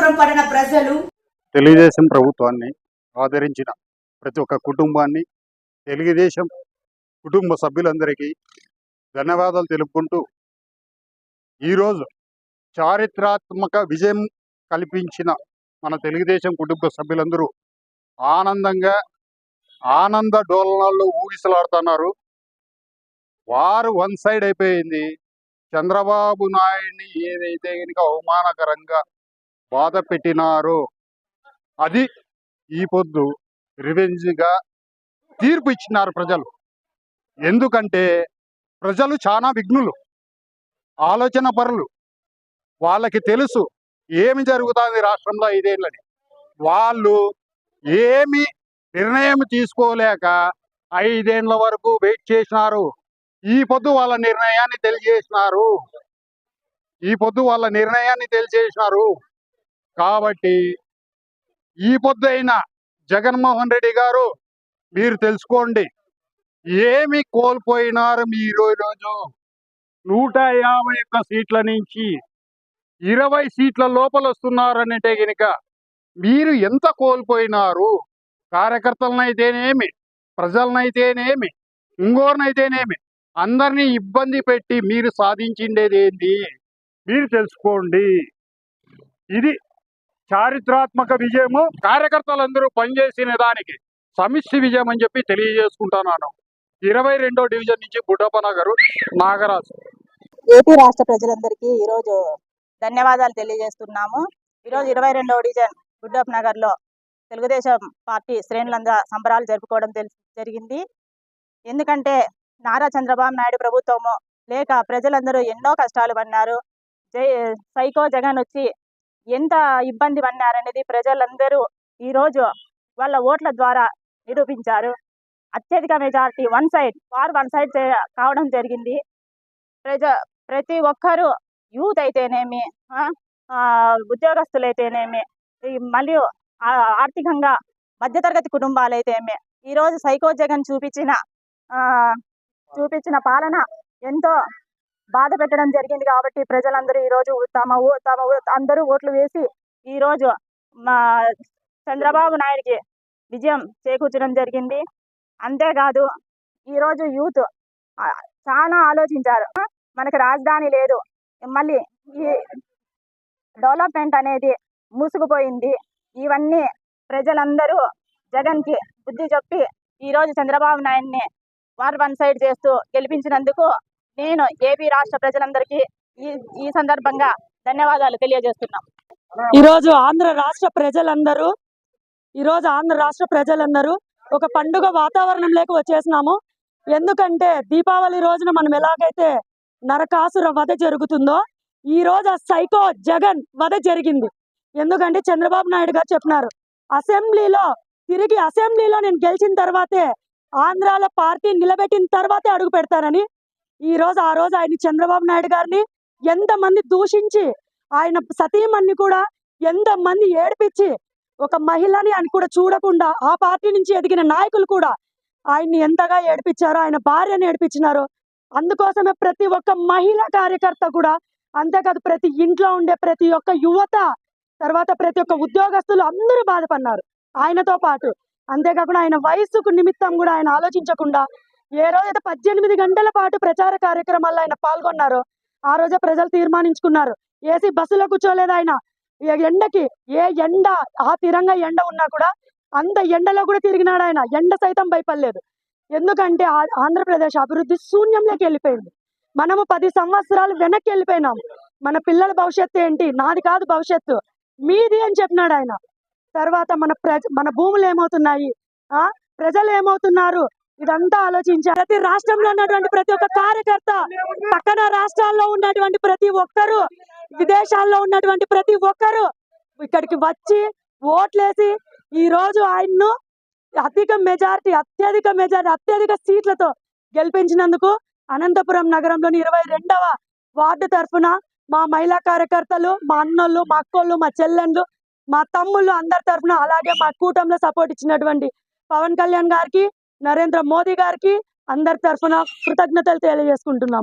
అనంతపురం పట్టణ ప్రజలు తెలుగుదేశం ప్రభుత్వాన్ని ఆదరించిన ప్రతి ఒక్క కుటుంబాన్ని తెలుగుదేశం కుటుంబ సభ్యులందరికీ ధన్యవాదాలు తెలుపుకుంటూ ఈరోజు చారిత్రాత్మక విజయం కల్పించిన మన తెలుగుదేశం కుటుంబ సభ్యులందరూ ఆనందంగా ఆనంద డోలనాల్లో ఊగిసలాడుతున్నారు. వారు వన్ సైడ్ అయిపోయింది. చంద్రబాబు నాయుడిని ఏదైతే కనుక అవమానకరంగా బాధ పెట్టినారో. అది ఈ పొద్దు రివెంజ్గా తీర్పు ఇచ్చినారు ప్రజలు. ఎందుకంటే ప్రజలు చాలా విఘ్నులు ఆలోచన పరులు. వాళ్ళకి తెలుసు ఏమి జరుగుతుంది రాష్ట్రంలో ఐదేళ్ళని వాళ్ళు ఏమి నిర్ణయం తీసుకోలేక ఐదేళ్ళ వరకు వెయిట్ చేసినారు. ఈ పొద్దు వాళ్ళ నిర్ణయాన్ని తెలియజేసినారు. ఈ పొద్దు వాళ్ళ నిర్ణయాన్ని తెలియజేసినారు. కాబట్టి ఈ పొద్దైన జగన్మోహన్ రెడ్డి గారు మీరు తెలుసుకోండి ఏమి కోల్పోయినారు మీరు ఈరోజు నూట యాభై ఒక్క సీట్ల నుంచి ఇరవై సీట్ల లోపల వస్తున్నారనంటే గనుక మీరు ఎంత కోల్పోయినారు? కార్యకర్తలనైతేనేమి? ప్రజలనైతేనేమి? ఇంకోరినైతేనేమి అందరినీ ఇబ్బంది పెట్టి మీరు సాధించిండేది ఏంది మీరు తెలుసుకోండి. ఇది చారిత్రాత్మక విజయము. కార్యకర్తలందరూ పనిచేసిన దానికి సమిష్టి విజయం అని చెప్పి తెలియజేసుకుంటున్నాను. ఇరవై రెండో డివిజన్ నుంచి బుడ్డప్ప నగరు నాగరాజు. ఏపీ రాష్ట్ర ప్రజలందరికీ ఈరోజు ధన్యవాదాలు తెలియజేస్తున్నాము. ఈరోజు ఇరవై రెండవ డివిజన్ గుడ్డప్ నగర్లో తెలుగుదేశం పార్టీ శ్రేణులంగా సంబరాలు జరుపుకోవడం తెలి జరిగింది. ఎందుకంటే నారా చంద్రబాబు నాయుడు ప్రభుత్వము లేక ప్రజలందరూ ఎన్నో కష్టాలు పడినారు. జై సైకో జగన్ వచ్చి ఎంత ఇబ్బంది పడినారనేది ప్రజలందరూ ఈరోజు వాళ్ళ ఓట్ల ద్వారా నిరూపించారు. అత్యధిక majority one side far one side కావడం జరిగింది. ప్రజ ప్రతి ఒక్కరూ యూత్ అయితేనేమి ఆ, ఆ, ఉద్యోగస్తులైతేనేమి మరియు ఆర్థికంగా మధ్యతరగతి కుటుంబాలైతేనేమి ఈరోజు సైకో జగన్ చూపించిన ఆ, చూపించిన పాలన ఎంతో బాధ పెట్టడం జరిగింది కాబట్టి ప్రజలందరూ ఈరోజు తమ ఊ తమ అందరూ ఓట్లు వేసి ఈరోజు మా చంద్రబాబు నాయుడికి విజయం చేకూర్చడం జరిగింది. అంతేకాదు ఈరోజు యూత్ చాలా ఆలోచించారు. మనకు మనకి రాజధాని లేదు. మళ్ళీ ఈ డెవలప్మెంట్ అనేది మూసుకుపోయింది. ఇవన్నీ ప్రజలందరూ జగన్కి బుద్ధి చెప్పి ఈరోజు చంద్రబాబు నాయుడిని వార్ వన్ సైడ్ చేస్తూ గెలిపించినందుకు నేను ఏపీ రాష్ట్ర ప్రజలందరికీ ఈ ఈ సందర్భంగా ధన్యవాదాలు తెలియజేస్తున్నాం. ఈరోజు ఆంధ్ర రాష్ట్ర ప్రజలందరూ ఈరోజు ఆంధ్ర రాష్ట్ర ప్రజలందరూ ఒక పండుగ వాతావరణం లేక వచ్చేసినాము. ఎందుకంటే దీపావళి రోజున మనం ఎలాగైతే నరకాసుర వధ జరుగుతుందో ఈ రోజు ఆ సైకో జగన్ వధ జరిగింది. ఎందుకంటే చంద్రబాబు నాయుడు గారు చెప్పినారు అసెంబ్లీలో తిరిగి అసెంబ్లీలో నేను గెలిచిన తర్వాతే ఆంధ్రాలో పార్టీ నిలబెట్టిన తర్వాతే అడుగు పెడతానని ఈ రోజు ఆ రోజు ఆయన చంద్రబాబు నాయుడు గారిని ఎంతమంది దూషించి ఆయన సతీమణ్ణి కూడా ఎంతమంది ఏడిపించి ఒక మహిళని ఆయన కూడా చూడకుండా ఆ పార్టీ నుంచి ఎదిగిన నాయకులు కూడా ఆయన్ని ఎంతగా ఏడిపించారో ఆయన భార్యని ఏడిపించినారో అందుకోసమే ప్రతి ఒక్క మహిళా కార్యకర్త కూడా అంతేకాదు ప్రతి ఇంట్లో ఉండే ప్రతి ఒక్క యువత తర్వాత ప్రతి ఒక్క ఉద్యోగస్తులు అందరూ బాధపడినారు ఆయనతో పాటు అంతేకాకుండా ఆయన వయసుకు నిమిత్తం కూడా ఆయన ఆలోచించకుండా ఏ రోజైతే పద్దెనిమిది గంటల పాటు ప్రచార కార్యక్రమాల్లో ఆయన పాల్గొన్నారో ఆ రోజే ప్రజలు తీర్మానించుకున్నారు. ఏసీ బస్సులో కూర్చోలేదు ఆయన. ఏ ఎండకి ఏ ఎండ ఆ తీరంగా ఎండ ఉన్నా కూడా అంత ఎండలో కూడా తిరిగినాడు ఆయన. ఎండ సైతం భయపడలేదు. ఎందుకంటే ఆ- ఆంధ్రప్రదేశ్ అభివృద్ధి శూన్యంలోకి వెళ్ళిపోయింది. మనము పది సంవత్సరాలు వెనక్కి వెళ్ళిపోయినాం. మన పిల్లల భవిష్యత్తు ఏంటి? నాది కాదు భవిష్యత్తు. మీది అని చెప్పినాడు ఆయన. తర్వాత మన ప్రజ మన భూములు ఏమవుతున్నాయి? ఆ? ప్రజలు ఏమవుతున్నారు? ఇదంతా ఆలోచించారు ప్రతి రాష్ట్రంలో ఉన్నటువంటి ప్రతి ఒక్క కార్యకర్త పక్కన రాష్ట్రాల్లో ఉన్నటువంటి ప్రతి ఒక్కరు విదేశాల్లో ఉన్నటువంటి ప్రతి ఒక్కరు ఇక్కడికి వచ్చి ఓట్లేసి ఈ రోజు ఆయన్ను అధిక మెజారిటీ అత్యధిక మెజారిటీ అత్యధిక సీట్లతో గెలిపించినందుకు అనంతపురం నగరంలోని ఇరవై రెండవ వార్డు తరఫున మా మహిళా కార్యకర్తలు మా అన్నోళ్ళు మా అక్కోళ్ళు మా చెల్లెళ్ళు మా తమ్ముళ్ళు అందరి తరఫున అలాగే మా కూటమిలో సపోర్ట్ ఇచ్చినటువంటి పవన్ కళ్యాణ్ గారికి నరేంద్ర మోదీ గారికి అందరి తరఫున కృతజ్ఞతలు తెలియజేసుకుంటున్నాము.